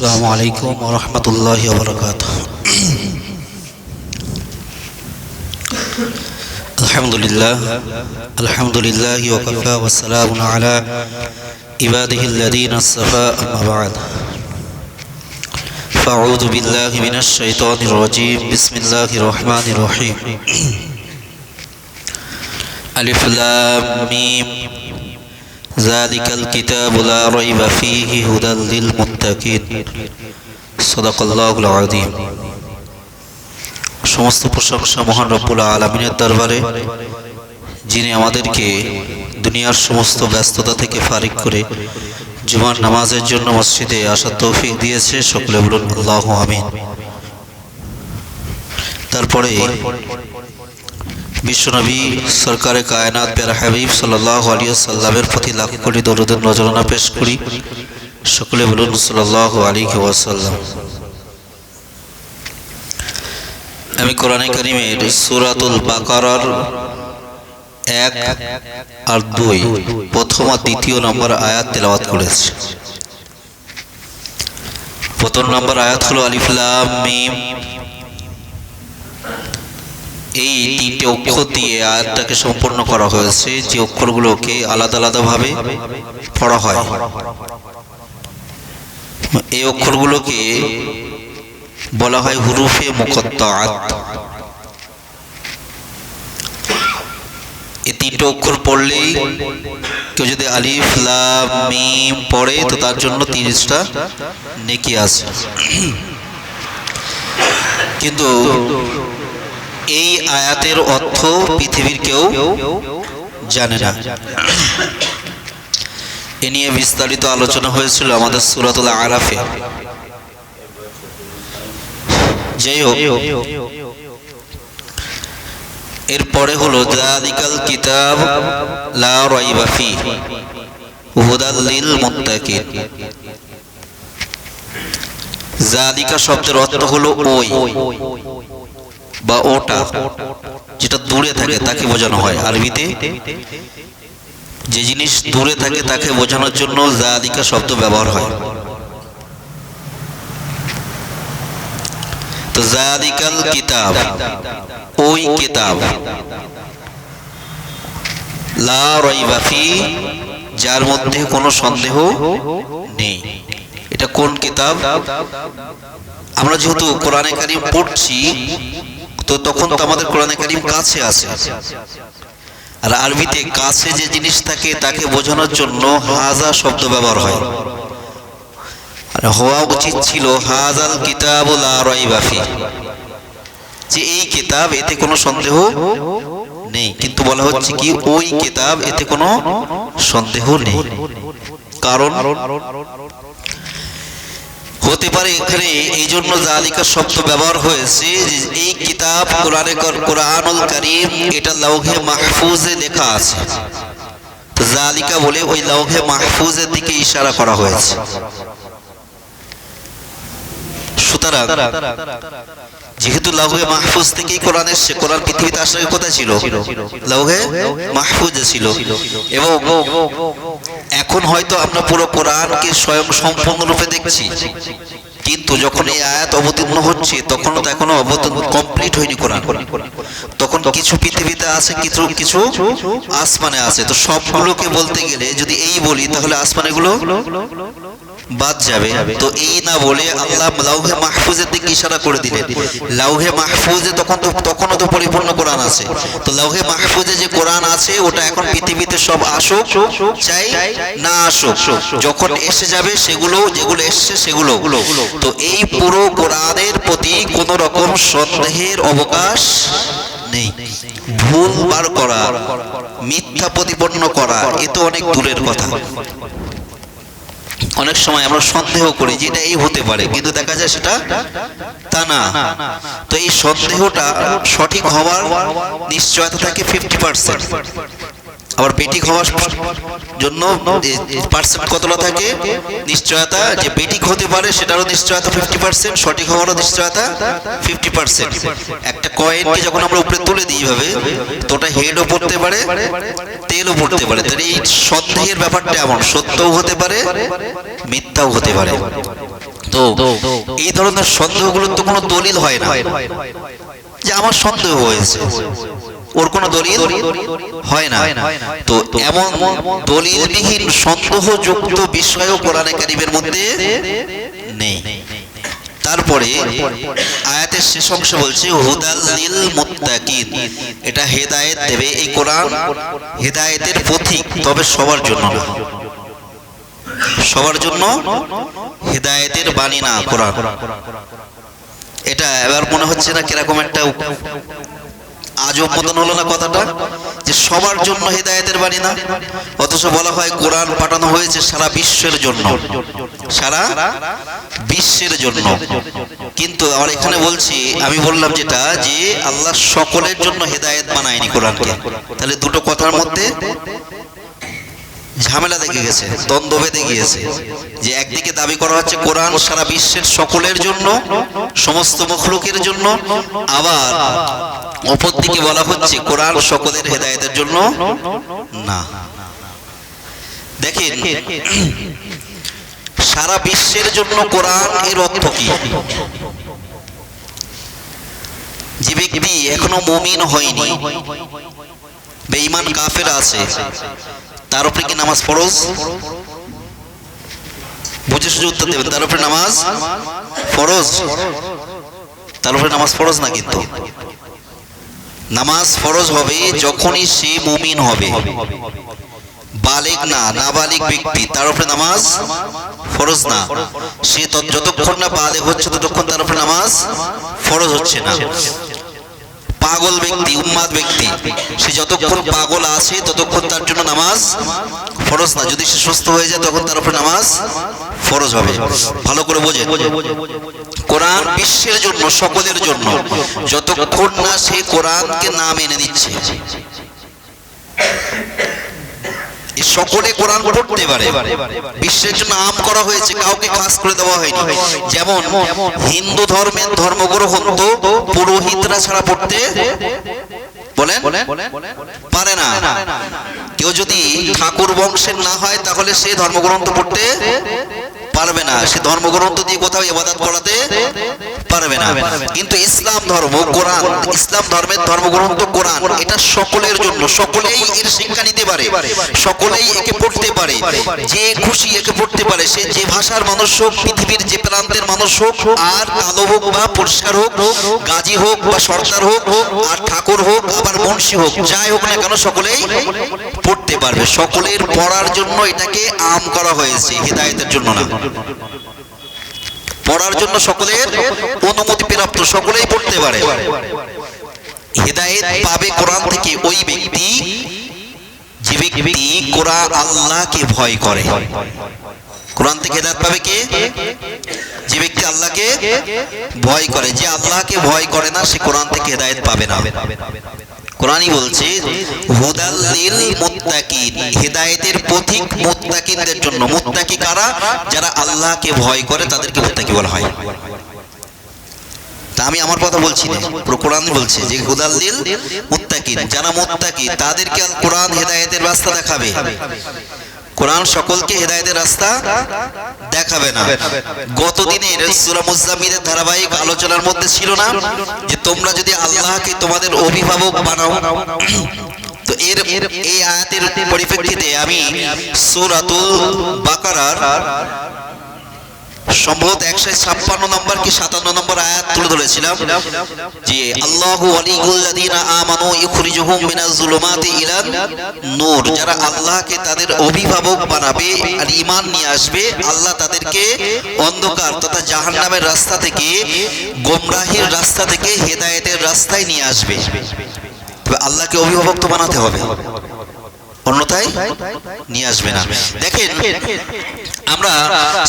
السلام عليكم ورحمة الله وبركاته. الحمد لله الحمد لله وكفى والسلام على عباده الذين اصطفى أما بعد. فأعوذ بالله من الشيطان الرجيم. بسم الله الرحمن الرحيم. ألف لام ميم. ذلك الكتاب لا ريب فيه هدى للمتقين صدق الله العظيم সমস্ত প্রশংসা মহান রব্বুল আলমিনের দরবারে যিনি আমাদেরকে দুনিয়ার সমস্ত ব্যস্ততা থেকে ফারিক করে জুমার নামাজের জন্য মসজিদে আসার তৌফিক দিয়েছে সকলে বলুন আল্লাহ আমিন তারপরে বিশ্বনবী সরকারে কায়নাত পেরা হাবিব সাল্লাহ আলিয়া সাল্লামের প্রতি লাখ কোটি দরুদের নজরানা পেশ করি। সকলে বলুন সাল্লাহ আলী ওয়াসাল্লাম। আমি কোরআনে করিমের সুরাতুল বাকারার এক আর দুই প্রথম আর দ্বিতীয় নম্বর আয়াত তেলাওয়াত করেছে। প্রথম নম্বর আয়াত হলো আলিফলাম মিম। এই তিনটে অক্ষর দিয়ে আয়াতটাকে সম্পূর্ণ করা হয়েছে, যে অক্ষরগুলোকে আলাদা আলাদাভাবে পড়া হয়। এই অক্ষরগুলোকে বলা হয় হুরুফে মুকদ্দাত। এই তিনটে অক্ষর পড়লেই কেউ যদি আলিফ, লাম, মিম পড়ে, তো তার জন্য তিরিশটা নেকি আছে। কিন্তু এই আয়াতের অর্থ পৃথিবীর কেউ জানে না। এ নিয়ে বিস্তারিত আলোচনা হয়েছিল আমাদের সুরাতুল আরাফে। যাই হোক এরপরে হলো জাদিকাল কিতাব লা রাইবা ফি হুদাল লিল মুত্তাকিন। জাদিকা শব্দের অর্থ হলো ওই। বা ওটা যেটা দূরে থাকে তাকে বোঝানো হয়। আরবিতে যে জিনিস দূরে থাকে তাকে বোঝানোর জন্য জাদিকা শব্দ ব্যবহার হয়। তো জাদিকাল কিতাব, ওই কিতাব। লা রাইবা ফি, যার মধ্যে কোনো সন্দেহ নেই। এটা কোন কিতাব? আমরা যেহেতু কোরআনে কারিম পড়ছি তো তখন তো আমাদের কোরআনে কারিম কাছে আছে। আর আরবিতে কাছে যে জিনিস থাকে তাকে বোঝানোর জন্য হাজা শব্দ ব্যবহার হয়। আর হওয়া উচিত ছিল হাজাল কিতাবুল রাইবাফি যে এই কিতাব এতে কোনো সন্দেহ নেই, কিন্তু বলা হচ্ছে কি ওই কিতাব এতে কোনো সন্দেহ নেই। কারণ হতে পারে এখানে এই জন্য জালিকা শব্দ ব্যবহার হয়েছে যে এই কিতাব কোরআনে কোরআনুল করিম এটা লৌহে মাহফুজে লেখা আছে। জালিকা বলে ওই লৌহে মাহফুজের দিকে ইশারা করা হয়েছে। সুতরাং যেহেতু লৌহে মাহফুজ থেকেই কোরআন এসছে, কোরআন পৃথিবীতে আসার কোথায় ছিল? লৌহে মাহফুজে ছিল। এবং এখন হয়তো আমরা পুরো কোরআনকে স্বয়ং সম্পূর্ণরূপে দেখছি। কিন্তু যখন এই আয়াত অবতীর্ণ হচ্ছে তখন তো এখনও অবতীর্ণ কমপ্লিট হয়নি কোরআন। তখন কিছু পৃথিবীতে আছে, কিছু কিছু আসমানে আছে। তো সবগুলোকে বলতে গেলে যদি এই বলি, তাহলে আসমানেগুলো বাদ যাবে। তো এই না বলে আল্লাহ লাউহে মাহফুজের দিকে ইশারা করে দিলেন। লাউহে মাহফুজে তখন তো তখনও তো পরিপূর্ণ কোরআন আছে। তো লাউহে মাহফুজে যে কোরআন আছে, ওটা এখন পৃথিবীতে সব আসুক, চাই না আসুক। যখন এসে যাবে, সেগুলো যেগুলো এসছে, সেগুলো। তো এই পুরো কোরআনের প্রতি কোন রকম সন্দেহের অবকাশ নেই। ভুল বার করা, মিথ্যা প্রতিপন্ন করা, এ তো অনেক দূরের কথা। অনেক সময় আমরা সন্দেহ করি যে এটা এই হতে পারে, কিন্তু দেখা যায় সেটা তা না। তো এই সন্দেহটা সঠিক হওয়ার নিশ্চয়তা থাকে ফিফটি পার্সেন্ট আবার বেটিক হওয়ার জন্য পার্সেন্ট কতটা থাকে? নিশ্চয়তা যে বেটিক হতে পারে সেটারও নিশ্চয়তা ফিফটি পার্সেন্ট সঠিক হওয়ারও নিশ্চয়তা ফিফটি পার্সেন্ট একটা কয়েনকে যখন আমরা উপরে তুলে দিই ভাবে তো ওটা হেডও পড়তে পারে তেলও পড়তে পারে। তাহলে এই সন্দেহের ব্যাপারটা এমন সত্যও হতে পারে মিথ্যাও হতে পারে। তো এই ধরনের সন্দেহগুলোর তো কোনো দলিল হয় না। যে আমার সন্দেহ হয়েছে। ওর কোনো দলিল হয় না। তো এমন দলিলবিহীন সন্দেহযুক্ত বিষয়ও কোরআনে কারিমের মধ্যে নেই। তারপরে আয়াতের শেষ অংশ বলছে হুদাল্লিল মুত্তাকিন এটা হেদায়েত দেবে এই কোরআন, হেদায়েতের পথিক, তবে সবার জন্য না। সবার জন্য হেদায়েতের বাণী না কোরআন। এটা এবার মনে হচ্ছে না কীরকম একটা আজব মতন হলো না কথাটা, যে সবার জন্য হেদায়তের বাণী না? অথচ বলা হয় কোরআন পাঠানো হয়েছে সারা বিশ্বের জন্য। সারা বিশ্বের জন্য। কিন্তু আমার এখানে বলছি, আমি বললাম যেটা, যে আল্লাহ সকলের জন্য হেদায়ত বানায়নি কোরআনকে। তাহলে দুটো কথার মধ্যে ঝামেলা দেখে গেছে দ্বন্দ্ব বেঁধে গিয়েছে যে একদিকে দাবি করা হচ্ছে কোরআন সারা বিশ্বের সকলের জন্য সমস্ত মখলুকের জন্য আবার অপর দিকে বলা হচ্ছে কোরআন সকলের হেদায়েতের জন্য না। দেখেন সারা বিশ্বের জন্য কোরআন এর অর্থ কি? যে ব্যক্তি এখনও মমিন হয়নি বেঈমান কাফের আছে তার উপরে কি নামাজ ফরজ? বুঝে সুঝে উত্তর দেবেন তার উপরে নামাজ ফরজ? তার উপরে নামাজ ফরজ না কিন্তু? নামাজ ফরজ হবে যখনই সে মুমিন হবে। বালিক না, নাবালিক ব্যক্তি, তার উপরে নামাজ ফরজ না। সে যতক্ষণ না বালেক হচ্ছে, ততক্ষণ তার উপরে নামাজ ফরজ হচ্ছে না। পাগল ব্যক্তি উন্মাদ ব্যক্তি যতক্ষণ পাগল আছে ততক্ষণ তার জন্য নামাজ ফরজ না। যদি সে সুস্থ হয়ে যায় তখন তার উপরে নামাজ ফরজ হবে। ভালো করে বোঝে। কোরআন বিশ্বের জন্য সকলের জন্য যতক্ষণ না সে কোরআনকে না মেনে নিচ্ছে এ সকলে কোরআন পড়তে পারে। বিশ্বের জন্য আম করা হয়েছে কাউকে খাস করে দেওয়া হয়নি। যেমন হিন্দু ধর্মের ধর্মগ্রন্থ পুরোহিতরা ছাড়া পড়তে বলেন? পারে না। কেউ যদি ঠাকুর বংশের না হয় তাহলে সে ধর্মগ্রন্থ পড়তে পারবে না। সে ধর্মগ্রন্থ দিয়ে কোথাও ইবাদত করাতে পারবে না। কিন্তু ইসলাম ধর্ম, কোরআন, ইসলাম ধর্মের ধর্মগ্রন্থ, কোরআন, এটা সকলের জন্য, সকলেই এর শিক্ষা নিতে পারে, সকলেই একে পড়তে পারে, যে খুশি একে পড়তে পারে, সে যে ভাষার মানুষ হোক, পৃথিবীর যে প্রান্তের মানুষ হোক, আর কালো হোক বা পরিষ্কার হোক, গাজী হোক বা সরকার হোক, আর ঠাকুর হোক, আবার মুন্সি হোক, যাই হোক না কেন, সকলেই পড়তে পারবে। সকলের পড়ার জন্য এটাকে আম করা হয়েছে, হেদায়েতের জন্য না। পড়ার জন্য সকলের অনুমতি প্রাপ্ত, সকলেই পড়তে পারে। হেদায়েত পাবে কোরআন থেকে ওই ব্যক্তি যে ব্যক্তি কোরআন আল্লাহকে ভয় করে। কোরআন থেকে হেদায়েত পাবে কে? যে ব্যক্তি আল্লাহকে ভয় করে। যে আল্লাহকে ভয় করে না, সে কোরআন থেকে হেদায়েত পাবে না। কোরআনই বলছে হুদাল্লিল মুত্তাকিন হেদায়েতের পথিক মুত্তাকিনদের জন্য। মুত্তাকি কারা? যারা আল্লাহকে ভয় করে, তাদেরকে মুত্তাকি বলা হয়। তা আমি আমার কথা বলছি না, পুরো কোরআন বলছে যে হুদাল্লিল মুত্তাকিন। যারা মুত্তাকি, তাদেরকে কোরআন হেদায়েতের রাস্তা দেখাবে। কোরআন সকলকে হেদায়তের রাস্তা দেখাবে না। গত দিনের সূরা মুজাম্মিলের ধারাবাহিক আলোচনার মধ্যে ছিল না যে তোমরা যদি আল্লাহকে তোমাদের অভিভাবক বানাও। তো এর এই আয়াতের পরিপ্রেক্ষিতে আমি সুরাতুল বাকারার সম্ভবত একশো ছাপ্পান্ন নম্বর সাতান্ন নম্বর আয়াত তুলে ধরেছিলাম আসবে, আল্লাহ তাদেরকে অন্ধকার তথা জাহান্নামের রাস্তা থেকে, গোমরাহির রাস্তা থেকে হেদায়েতের রাস্তায় নিয়ে আসবে। তবে আল্লাহকে অভিভাবক তো বানাতে হবে। অন্যথায় নিয়ে আসবে না। দেখেন আমরা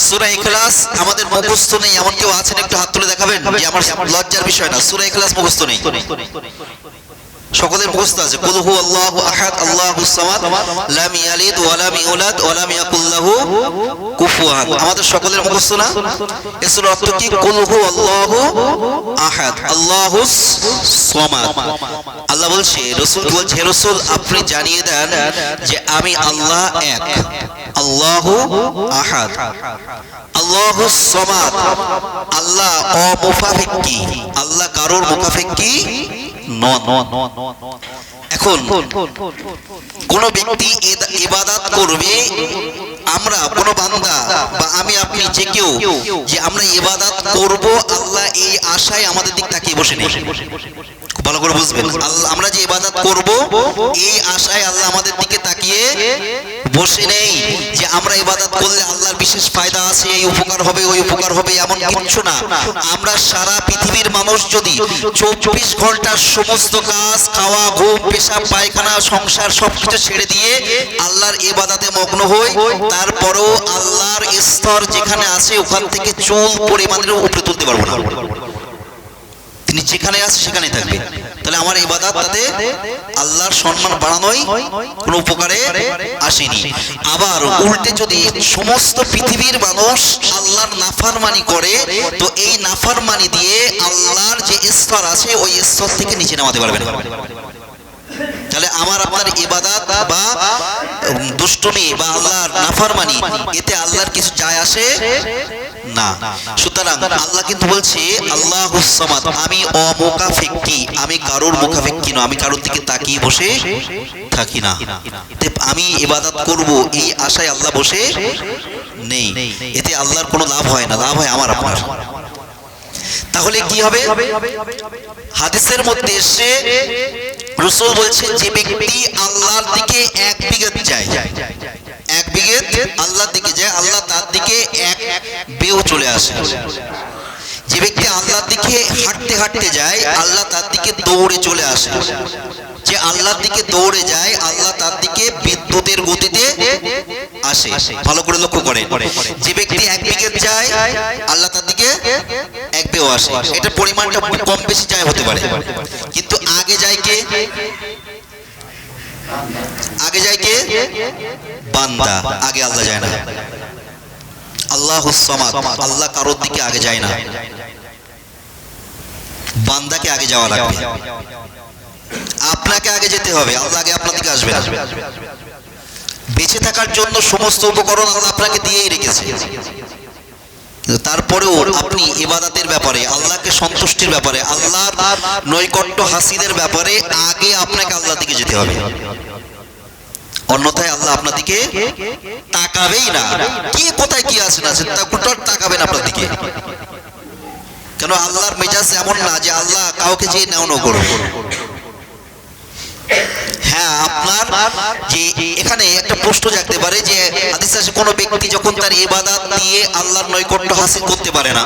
সূরা ইখলাস আমাদের মুখস্থ নেই, এমন কেউ আছেন একটু হাত তুলে দেখাবেন? আমার লজ্জার বিষয় না। সূরা ইখলাস মুখস্থ নেই। সকলের মুখস্থ আছে, কুল হু আল্লাহু আহাদ আল্লাহুস সামাদ, লাম ইয়ালিদ ওয়া লাম ইউলাদ ওয়া লাম ইয়াকুল লাহু কুফুয়ান। আমাদের সকলের মুখস্থ না? এর অর্থ কি? কুল হু আল্লাহু আহাদ আল্লাহুস সমাদ। আল্লাহ বলছে, রসুল বলছে, "হে রসুল, আপনি জানিয়ে দেন যে আমি আল্লাহ এক, আল্লাহ আহাদ। আল্লাহ সমাদ, আল্লাহ অমুফাফিক্কি আল্লাহ কারোর মুখাফিক্কি নন এখন কোন ব্যক্তি ইবাদত করবে আমরা কোন বান্দা বা আমি, আপনি যে কেউ, যে আমরা ইবাদত করব, আল্লাহ এই আশায় আমাদের দিক তাকিয়ে বসে নেই। ভালো করে বুঝবেন। আল্লাহ, আমরা যে ইবাদত করব, এই আশায় আল্লাহ আমাদের দিকে তাকিয়ে বসে নেই যে আমরা ইবাদত করলে আল্লাহর বিশেষ ফায়দা আছে, এই উপকার হবে, ওই উপকার হবে, এমন কিচ্ছু না। আমরা সারা পৃথিবীর মানুষ যদি চব্বিশ ঘণ্টার সমস্ত কাজ, খাওয়া, ঘুম, পেশাব, পায়খানা, সংসার সবকিছু ছেড়ে দিয়ে আল্লাহর ইবাদতে মগ্ন হই তারপরেও আল্লাহর স্তর যেখানে আছে, ওখান থেকে চুল পরিমাণের উপরে তুলতে পারব না। তিনি যেখানে আছে সেখানে থাকবে। তাহলে আমার ইবাদত তাতে আল্লাহর সম্মান বাড়ানোই কোনো উপকারে আসেনি। আবার উল্টে যদি সমস্ত পৃথিবীর মানুষ আল্লাহর নাফারমানি করে, তো এই নাফারমানি দিয়ে আল্লাহর যে স্তর আছে, ওই স্তর থেকে নিচে নামাতে পারবে না। তাহলে আমার আপনার ইবাদত বা দুষ্টুমি বা আল্লাহর নাফারমানি, এতে আল্লাহর কিছু যায় আসে না। সুতরাং আল্লাহ কিন্তু বলছে, আল্লাহ সামাদ, আমি অমুখাফেক্কি আমি কারোর মুখাফেক্কি নয় আমি কারোর দিকে তাকিয়ে বসে থাকি না। আমি ইবাদত করব, এই আশায় আল্লাহ বসে নেই। এতে আল্লাহর কোনো লাভ হয় না, লাভ হয় আমার, আপনার। তাহলে কি হবে? হাদিসের মধ্যে এসে রসুল বলছেন, যে ব্যক্তি আল্লাহর দিকে এক বিঘত যায়, এক বিঘত আল্লাহর দিকে যায়, আল্লাহ তার দিকে এক বেও চলে আসে। যে ব্যক্তি আল্লাহর দিকে হাঁটতে হাঁটতে যায়, আল্লাহ তার দিকে দৌড়ে চলে আসে। যে আল্লাহর দিকে দৌড়ে যায়, আল্লাহ তার দিকে বিদ্যুতের গতিতে আসে। ভালো করে লক্ষ্য করে যে ব্যক্তি এক বিঘত যায় আল্লাহ তার দিকে এক বেও আসে। এটা পরিমাণটা কম বেশি যায় হতে পারে। কিন্তু আগে যায় কে? আগে যায় কে? বান্দা। আগে আল্লাহ যায় না। আল্লাহ আল্লাহ কারোর দিকে আগে যায় না। বান্দাকে আগে যাওয়া লাগবে। আপনাকে আগে যেতে হবে, আল্লাহ আগে আপনার দিকে আসবে বেঁচে থাকার জন্য সমস্ত উপকরণ আল্লাহ আপনাকে দিয়েই রেখেছে। তারপরেও আপনি ইবাদতের ব্যাপারে, আল্লাহকে সন্তুষ্টির ব্যাপারে, আল্লাহর নৈকট্য হাসিলের ব্যাপারে আগে আপনাকে আল্লাহ দিকে যেতে হবে। অন্যথায় আল্লাহ আপনার দিকে তাকাবেই না। কে কোথায় কি আছে না আছে, তা কোথাও তাকাবেন আপনার দিকে। কেন আল্লাহর মেজাজ এমন না যে আল্লাহ কাউকে যে নেও নো করো হ্যাঁ কোনো ব্যক্তি যখন তার ইবাদত দিয়ে আল্লাহর নৈকট্য হাসিল করতে পারে না,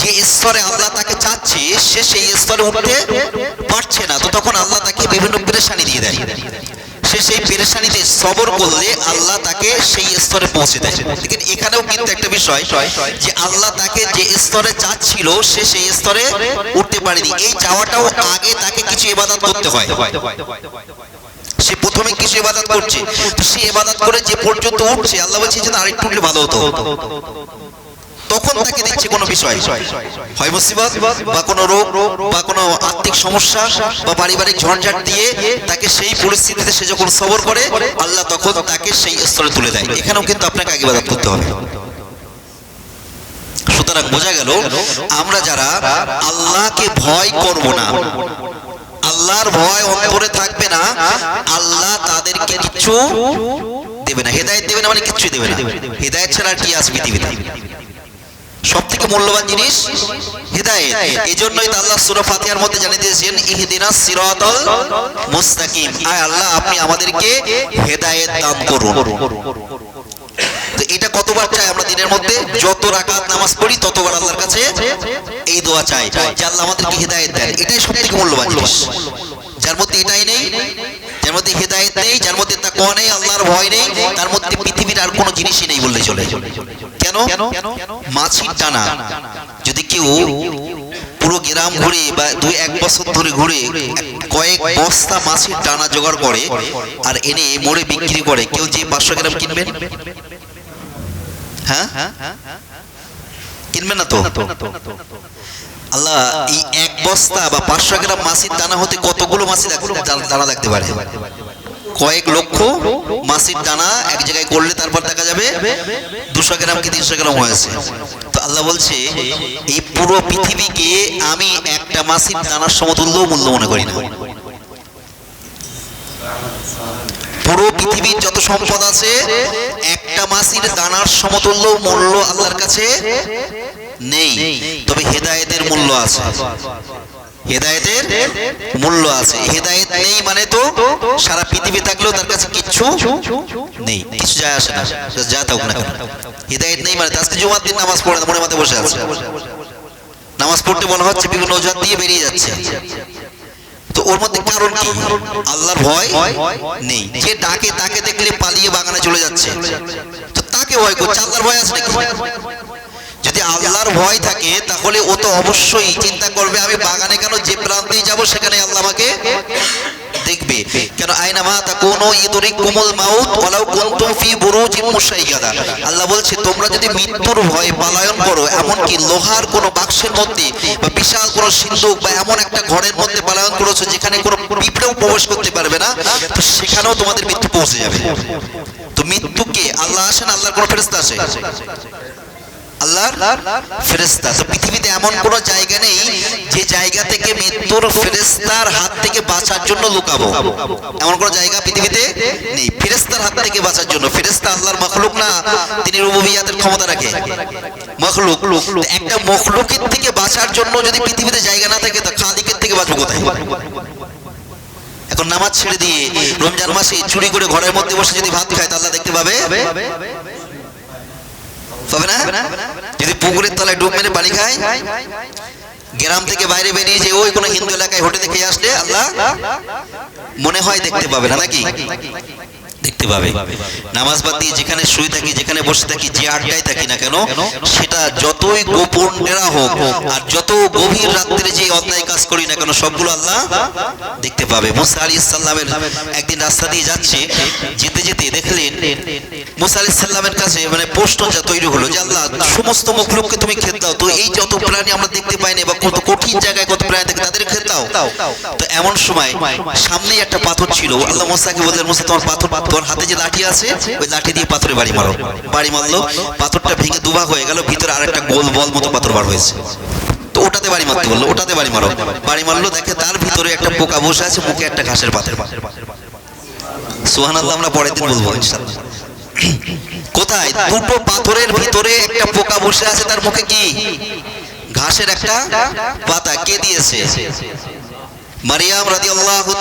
যে স্তরে আল্লাহ তাকে চাচ্ছে, সে সেই পারছে না, তো তখন আল্লাহ তাকে বিভিন্ন পেরেশানি দিয়ে দেয়। সে সেই পেরেশানিতে সবর করলে আল্লাহ তাকে সেই স্তরে পৌঁছে দেয়। এখানেও কিন্তু একটা বিষয় যে আল্লাহ তাকে যে স্তরে চাচ্ছিল সে সেই স্তরে উঠতে পারেনি। এই চাওয়াটাও আগে তাকে কিছু ইবাদত করতে হয়। সে প্রথমে কিছু ইবাদত করছে। তো সে ইবাদত করে যে পর্যন্ত উঠছে আল্লাহ বলছে যে না, আরেকটু উঠলে ভালো হতো। তখন তাকে দিচ্ছে কোনো বিষয়। হয় মুসিবত বা কোনো রোগ বা কোনো আর্থিক সমস্যা বা পারিবারিক ঝঞ্ঝাট দিয়ে তাকে সেই পরিস্থিতিতে সে যখন সবর করে আল্লাহ তখন তাকে সেই স্তরে তুলে দেয়। এখানেও কিন্তু আপনাকে আগে ইবাদত করতে হবে। সুতরাং বোঝা গেল আমরা যারা আল্লাহকে ভয় করব না আল্লাহর ভয় অন্তরে থাকবে না আল্লাহ তাদেরকে কিছু দেবে না। হেদায়েত দেবে না মানে কিচ্ছুই দেবে না। হেদায়েত ছাড়া আর কি আসবে পৃথিবীতে? সব থেকে মূল্যবান জিনিস? হেদায়েত। এই জন্যই আল্লাহ সূরা ফাতিহার মধ্যে জানিয়ে দিয়েছেন ইহদিনাস সিরাতাল মুস্তাকিম। আয় আল্লাহ আপনি আমাদেরকে হেদায়েত দান করুন। তো এটা কতবার চাই আমরা দিনের মধ্যে? যত রাকাত নামাজ পড়ি ততবার আল্লাহর কাছে এই দোয়া চাই। যে আল্লাহ আমাদেরকে হেদায়েত দেন। এটাই সব থেকে মূল্যবান জিনিস। যার মধ্যে এটাই নেই, যার মধ্যে হেদায়েত নেই, যার মধ্যে তাকওয়া নেই, আল্লাহর ভয় নেই, তার মধ্যে পৃথিবীর আর কোনো জিনিসই নেই বললে চলে। কেন? মাছির টানা। যদি কেউ পুরো গ্রাম ঘুরে বা দুই এক বছর ধরে ঘুরে কয়েক বস্তা মাছের টানা জোগাড় করে আর এনে মোড়ে বিক্রি করে, কেউ যে পাঁচশো গ্রাম কিনবেন? হ্যাঁ? কিনবেন না তো? আল্লাহ এই এক বস্তা বা পাঁচশো গ্রাম মাসির দানা হতে কতগুলো মাসি দানা লাগতে পারে। কয়েক লক্ষ মাসির দানা এক জায়গায় করলে তারপর দেখা যাবে দুশো গ্রাম কি তিনশো গ্রাম হয়েছে। তো আল্লাহ বলছে এই পুরো পৃথিবীকে আমি একটা মাসির দানার সমতুল্য মূল্য মনে করি না। পুরো পৃথিবীর যত সম্পদ আছে একটা মাসির দানার সমতুল্য মূল্য আল্লাহর কাছে নেই তবে হেদায়েতের মূল্য আছে। হেদায়েতের মূল্য আছে। হেদায়েত নেই মানে তো সারা পৃথিবী থাকলেও তার কাছে কিচ্ছু নেই। কিছু যায় আসে না। যা থাকুক না হেদায়েত নেই মানে আজকে জুমার দিন নামাজ পড়ে না মনে মাথায় বসে আছে। নামাজ পড়তে মনে হচ্ছে বিভিন্ন অজুহাত দিয়ে বেরিয়ে যাচ্ছে। তো ওর মধ্যে কারণ কি? আল্লাহর ভয় নেই। যে ডাকে তাকে দেখলে পালিয়ে বাগানে চলে যাচ্ছে। তো তাকে ভয় করছে। আল্লাহর ভয় আছে নাকি? আল্লাহর ভয় থাকে, তাহলে ও তো অবশ্যই চিন্তা করবে, আমি বাগানে কেন যে প্রান্তেই যাব, সেখানে আল্লাহ আমাকে দেখবে। কেন আয়না মা তা কোন ইদরি কোমল মাউত ওয়ালাউ কুনতুম ফি বুরুজিন মুশাইয়াদা। আল্লাহ বলছে, তোমরা যদি মৃত্যুর ভয়ে পালায়ন করো, এমনকি লোহার কোন বাক্সের মধ্যে বা বিশাল কোনো সিন্ধুক বা এমন একটা ঘরের মধ্যে পালায়ন করেছ, যেখানে কোনো পিঁপড়েও প্রবেশ করতে পারবে না, তো সেখানেও তোমাদের মৃত্যু পৌঁছে যাবে। তো মৃত্যুকে আল্লাহ আসেন, আল্লাহর কোনো ফেরেশতা আসে? আল্লাহর ফেরেশতা। তো পৃথিবীতে এমন কোন জায়গা নেই যে জায়গা থেকে মৃত্যুর ফেরেশতার হাত থেকে বাঁচার জন্য লুকাবো। এমন কোন জায়গা পৃথিবীতে নেই। ফেরেশতার হাত থেকে বাঁচার জন্য। ফেরেশতা আল্লাহর মখলুক না, তিনি রুবুবিয়াতের ক্ষমতা রাখে। মখলুক। একটা মখলুকের থেকে বাঁচার জন্য যদি পৃথিবীতে জায়গা না থাকে, তা খালিকের থেকে বাঁচবো কোথায়? এখন নামাজ ছেড়ে দিয়ে রমজান মাসে চুরি করে ঘরের মধ্যে বসে যদি ভাত খায় তা আল্লাহ দেখতে পাবে? পাবে না? যদি পুকুরের তলায় ডুব মেরে পানি খায়, গ্রাম থেকে বাইরে বেরিয়ে যে ওই কোনো হিন্দু এলাকায় হোটেলে খেয়ে আসলে আল্লাহ মনে হয় দেখতে পাবে না, নাকি? দেখতে পাবে। নামাজ বাদ দিয়ে যেখানে শুয়ে থাকি, যেখানে বসে থাকি, যে আড্ডায় থাকি না কেন, সেটা যতই গোপন ডেরা হোক আর যত গভীর রাত্রে যে অন্যায় কাজ করি না কেন, সবগুলো আল্লাহ দেখতে পাবে। মুসা আলী ইসাল্লামের একদিন রাস্তা দিয়ে যাচ্ছে, যেতে যেতে দেখলেন মুসা আলী সাল্লামের কাছে মানে প্রশ্ন যা তৈরি হলো যে, আল্লাহ, সমস্ত মুখলোককে তুমি খেতে দাও, তো এই যত প্রাণী আমরা দেখতে পাই না বা কত কঠিন জায়গায় কত প্রাণী থাকে তাদের খেতে দাও? তো এমন সময় সামনেই একটা পাথর ছিল। আল্লাহ মোসাকে বললেন, মোসা, তোমার পাথর হাতে যে লাঠি আছে, ওই লাঠি দিয়ে পাথরে বাড়ি মারো। বাড়ি মারলো, পাথরটা ভেঙে দুভাগ হয়ে গেল, ভিতরে আরেকটা গোল বল মতো পাথর বার হয়েছে। তো ওটাতে বাড়ি মারতে বলল, ওটাতে বাড়ি মারো। বাড়ি মারলো, দেখে তার ভিতরে একটা পোকা বসে আছে, মুখে একটা ঘাসের পাতের সুহান আল্লাহ আমরা পরের দিন বলব কোথায়? দুটো পাথরের ভিতরে একটা পোকা বসে আছে, তার মুখে কি? ঘাসের একটা পাতা। কে দিয়েছে? মারিয়াম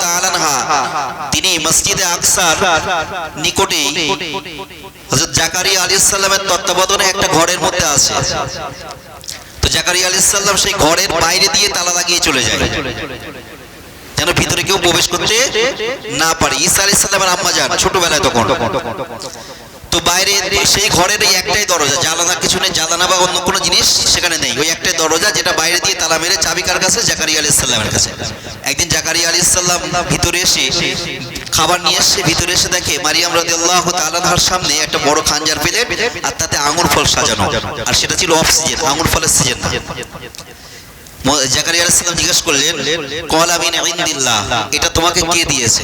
তাআলা আনহা, তিনি মসজিদে আকসার নিকটে হযরত জাকারিয়া আলাইহিস সালামের তত্ত্বাবধানে একটা ঘরের মধ্যে আছে। তো জাকারিয়া আলাইহিস সালাম সেই ঘরের বাইরে দিয়ে তালা লাগিয়ে চলে যায়। যেন ভিতরে কেউ প্রবেশ করতে না পারে। ঈসা আলাইহিস সালামের আম্মা যান ছোটবেলায় তখন। তো বাইরে সেই ঘরের এই একটাই দরজা জালানা কিছু নেই জালানা বা অন্য কোনো জিনিস সেখানে নেই। ওই একটাই দরজা যেটা বাইরে দিয়ে তালা মেরে চাবি কার কাছে জাকারিয়া আলাইহিস সালামের কাছে। একদিন জাকারিয়া আলাইহিস সালাম ভিতরে এসে খাবার নিয়ে এসে ভিতরে এসে দেখে মারিয়াম রাদিয়াল্লাহু তাআলার সামনে একটা বড় খানজার প্লেট আর তাতে আঙুর ফল সাজানো। আর সেটা ছিল অফ সিজন আঙ্গুর ফলের সিজন জাকারিয়া আলাইহিস জিজ্ঞেস করলেন, কলা ইনদিল্লাহ, এটা তোমাকে কে দিয়েছে?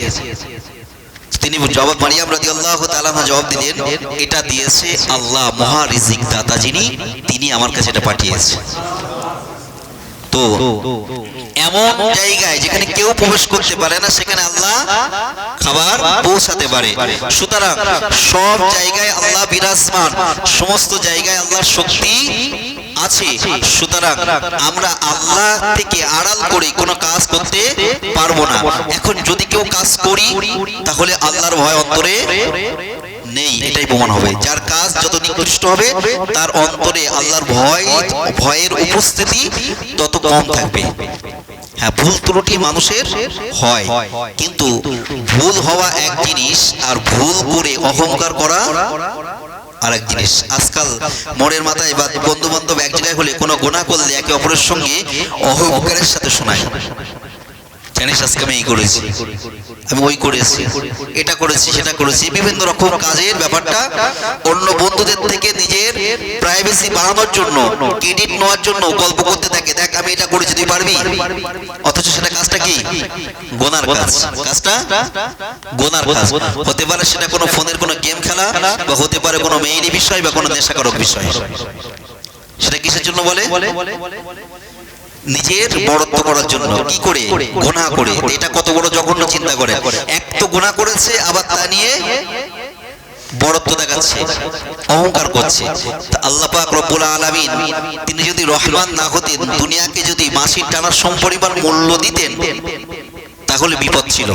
তিনি জবাব মারিয়াম রাদিয়াল্লাহু তাআলা জবাব দিলেন, এটা দিয়েছে আল্লাহ মহা রিজিক দাতা যিনি, তিনি আমার কাছে এটা পাঠিয়েছে। তো এমন জায়গায় যেখানে কেউ প্রবেশ করতে পারে না, সেখানে আল্লাহ খাবার পৌঁছাতে পারে। সুতরাং সব জায়গায় আল্লাহ বিরাজমান, সমস্ত জায়গায় আল্লাহর শক্তি আছে। সুতরাং আমরা আল্লাহ থেকে আড়াল করে কোনো কাজ করতে পারব না। এখন যদি কেউ কাজ করি, তাহলে আল্লাহর ভয় অন্তরে নেই। এটাই প্রমাণ হবে। যার কাজ যত নিকৃষ্ট হবে, তার অন্তরে আল্লাহর ভয়, ভয়ের উপস্থিতি তত কম থাকবে। হ্যাঁ ভুল ত্রুটি মানুষের হয়। কিন্তু ভুল হওয়া এক জিনিস, আর ভুল করে অহংকার করা আর এক জিনিস, আজকাল মনের মাথায় বা বন্ধু বান্ধব এক জায়গায় হলে কোনো গোনা করলে একে অপরের সঙ্গে অহংকারের সাথে শোনায়। জানিস আজকে আমি এই করেছি। আমি ওই করেছি। এটা করেছি, সেটা করেছি। বিভিন্ন রকম কাজের ব্যাপারটা অন্য বন্ধুদের থেকে নিজের প্রাইভেসি বাড়ানোর জন্য ক্রেডিট নেওয়ার জন্য গল্প করতে থাকে। দেখ, আমি এটা করেছি, তুই পারবি? অথচ সেটা কাজটা কি? গোনার কাজ। কাজটা গোনার কাজ। হতে পারে সেটা কোনো ফোনের কোনো গেম খেলা বা হতে পারে কোনো মেয়েরই বিষয় বা কোনো নেশাকারক বিষয়। সেটা কিসের জন্য বলে? নিজের বড়ত্ব করার জন্য কি করে? গোনা করে? এটা কত বড় জঘন্য চিন্তা করে। এক তো গোনা করেছে আবার তা নিয়ে বড়ত্ব দেখাচ্ছে অহংকার করছে। তা আল্লাহ পাক রব্বুল আলামিন তিনি যদি রহমান না হতেন দুনিয়াকে যদি মাসির টানার সমপরিমাণ মূল্য দিতেন তাহলে বিপদ ছিল।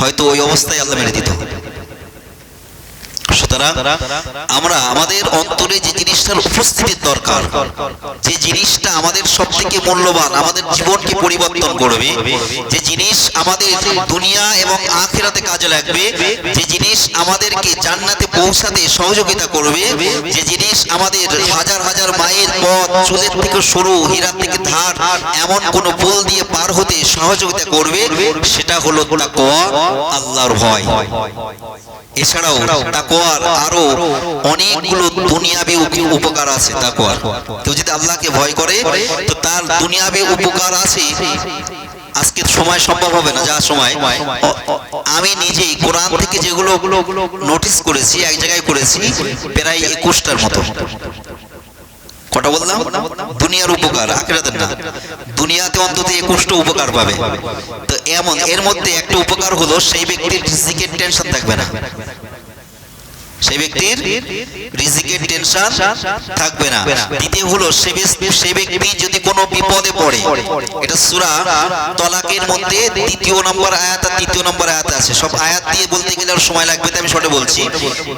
হয়তো ওই অবস্থায় আল্লাহ মেরে দিত। সুতরাং আমরা আমাদের অন্তরে যে জিনিসটার উপস্থিতির দরকার, যে জিনিসটা আমাদের সব থেকে মূল্যবান, আমাদের জীবনকে পরিবর্তন করবে, যে জিনিস আমাদের দুনিয়া এবং আখেরাতে কাজে লাগবে, যে জিনিস আমাদেরকে জান্নাতে পৌঁছাতে সহযোগিতা করবে, যে জিনিস আমাদের হাজার হাজার মাইল পথ, চুলের থেকে সরু হীরার থেকে ধার, এমন কোন পোল দিয়ে পার হতে সহযোগিতা করবে, সেটা হলো তাকওয়া, আল্লাহর ভয়। এছাড়াও তাকওয়ার আরও অনেকগুলো দুনিয়াবি উপকার আছে তাকওয়ার। কেউ যদি আল্লাহকে ভয় করে, তো তার দুনিয়াবি উপকার আছে। আজকে সময় সম্ভব হবে না যা সময়। আমি নিজেই কোরআন থেকে যেগুলো নোটিস করেছি, এক জায়গায় করেছি, প্রায় একুশটার মতো। কটা বললাম? দুনিয়ার উপকার, আখেরাতের না। দুনিয়াতে অন্তত একুশটা উপকার পাবে। তো এমন, এর মধ্যে একটা উপকার হলো, সেই ব্যক্তির রিজিকের টেনশন থাকবে না। সেই ব্যক্তির রিজিকের টেনশন থাকবে না। দ্বিতীয় হলো সে ব্যক্তি- যদি কোনো বিপদে পড়ে, এটা সূরা তলাকের মধ্যে দ্বিতীয় নম্বর আয়াত আর তৃতীয় নম্বর আয়াত আছে। সব আয়াত দিয়ে বলতে গেলে আর সময় লাগবে তাই আমি শর্টে বলছি।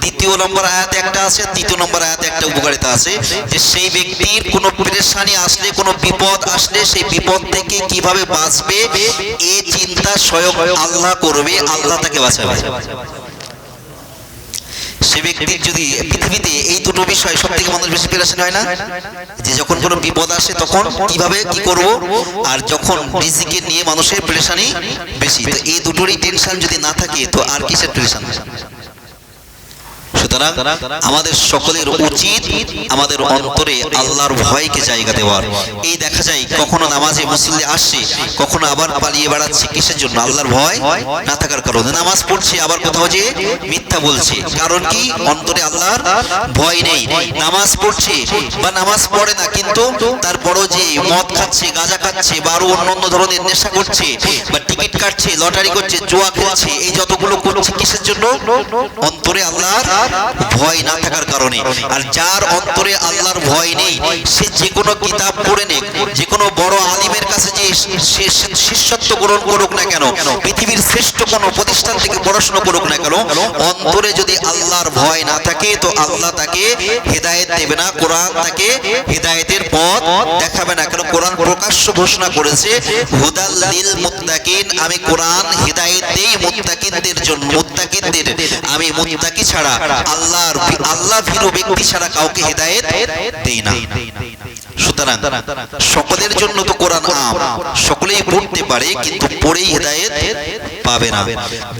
দ্বিতীয় নম্বর আয়াতে একটা আছে, তৃতীয় নম্বর আয়াতে একটা উপকারিতা আছে যে সেই ব্যক্তির কোনো পেরেশানি আসলে, কোনো বিপদ আসলে সেই বিপদ থেকে কীভাবে বাঁচবে এই চিন্তা স্বয়ং আল্লাহ করবে, আল্লাহ তাকে বাঁচাবে। সে ব্যক্তির যদি পৃথিবীতে এই দুটো বিষয় সব থেকে মানুষ বেশি পেরেশান হয় না? যে যখন কোনো বিপদ আসে তখন কীভাবে কি করব? আর যখন রিজিকে নিয়ে মানুষের পেরেশানি বেশি, তো এই দুটোরই টেনশন যদি না থাকে, তো আর কিসের টেনশন সুতরাং আমাদের সকলের উচিত, আমাদের অন্তরে আল্লাহর ভয়কে জায়গা দেওয়ার। এই দেখা যায়, কখনো নামাজে মুসল্লি আসছে কখনো আবার পালিয়ে বেড়াচ্ছে, কিসের জন্য? আল্লাহর ভয় না থাকার কারণে। নামাজ পড়ছে, আবার কোথাও যে মিথ্যা বলছে। কারণ কি? অন্তরে আল্লাহর ভয় নেই। নামাজ পড়ছে বা নামাজ পড়ে না, কিন্তু তারপরও যে মদ খাচ্ছে, গাঁজা খাচ্ছে বা আরও অন্যান্য ধরনের নেশা করছে, বা টিকিট কাটছে, লটারি করছে, জুয়া খেলছে, এই যতগুলো করছে, কিসের জন্য? অন্তরে আল্লাহর ভয় না থাকার কারণে। আর যার অন্তরে আল্লাহর ভয় নেই, সে যে কোনো কিতাব পড়ে নে যে কোনো বড় আলিমের কাছে যে শিষ্যত্ব গ্রহণ করুক না কেন, পৃথিবীর শ্রেষ্ঠ কোনো প্রতিষ্ঠান থেকে পড়াশোনা করুক না কেন, অন্তরে যদি আল্লাহর ভয় না থাকে, তো আল্লাহ তাকে হেদায়েত দেবে না, কোরআন তাকে হেদায়েতের পথ দেখাবে না। কেন কোরআন প্রকাশ্য ঘোষণা করেছে, হুদাল লিল মুত্তাকিন আমি কোরআন হেদায়েত দেই মুত্তাকিনদের জন্য, মুত্তাকিনদের। আমি মুত্তাকি ছাড়া আল্লাহর আল্লাহ ভীরু ব্যক্তি ছাড়া কাউকে হেদায়েত দেই না। সুতরাং সকলের জন্য তো কোরআন আম। সকলেই পড়তে পারে, কিন্তু পড়েই হেদায়েত পাবে না।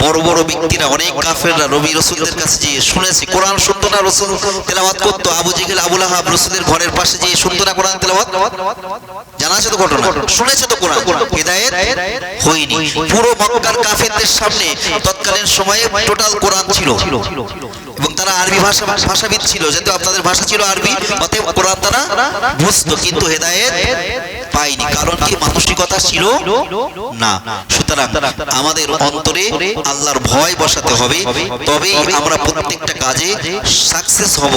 বড় বড় ব্যক্তিরা, অনেক কাফেররা নবী রসুলদের কাছে যে শুনেছে, কোরআন শুনতো না রসুল? তেলাওয়াত করতো আবু জেহেল আবুল আহাব রসুলের ঘরের পাশে যে শুনতো না কোরআন তেলাওয়াত? জানা আছে তো ঘটনা? শুনেছে তো কোরআন। হেদায়েত হয়নি। পুরো মক্কার কাফেরদের সামনে তৎকালীন সময়ে টোটাল কোরআন ছিল। এবং তারা আরবি ভাষা, ভাষাবিদ ছিল, যেহেতু আপনাদের ভাষা ছিল আরবি, অতএব কোরআন তারা বুঝতো, কিন্তু হেদায়েত পাইনি, কারণ কি মানসিকতা ছিল? না। সুতরাং আমাদের অন্তরে আল্লাহর ভয় বসাতে হবে, তবেই আমরা প্রত্যেকটা কাজে সাকসেস হব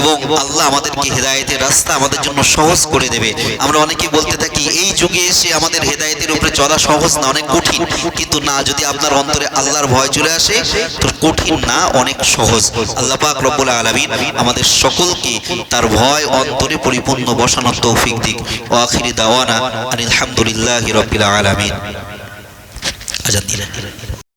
এবং আল্লাহ আমাদেরকে হেদায়েতের রাস্তা আমাদের জন্য সহজ করে দেবে। আমরা অনেকে বলতে থাকি, এই যুগে এসে আমাদের হেদায়েতের উপরে চলা সহজ না, অনেক কঠিন। কিন্তু না, যদি আপনার অন্তরে আল্লাহর ভয় চলে আসে, তো কঠিন না, অনেক সহজ। আল্লাহ পাক রব্বুল আলামিন আমাদের সকলকে তার ভয় অন্তরে পরিপূর্ণ বসানোর তৌফিক দিক। ও আখিরি দাওয়ানা আলহামদুলিল্লাহ রাব্বিল আলামিন। আজান দিলেন।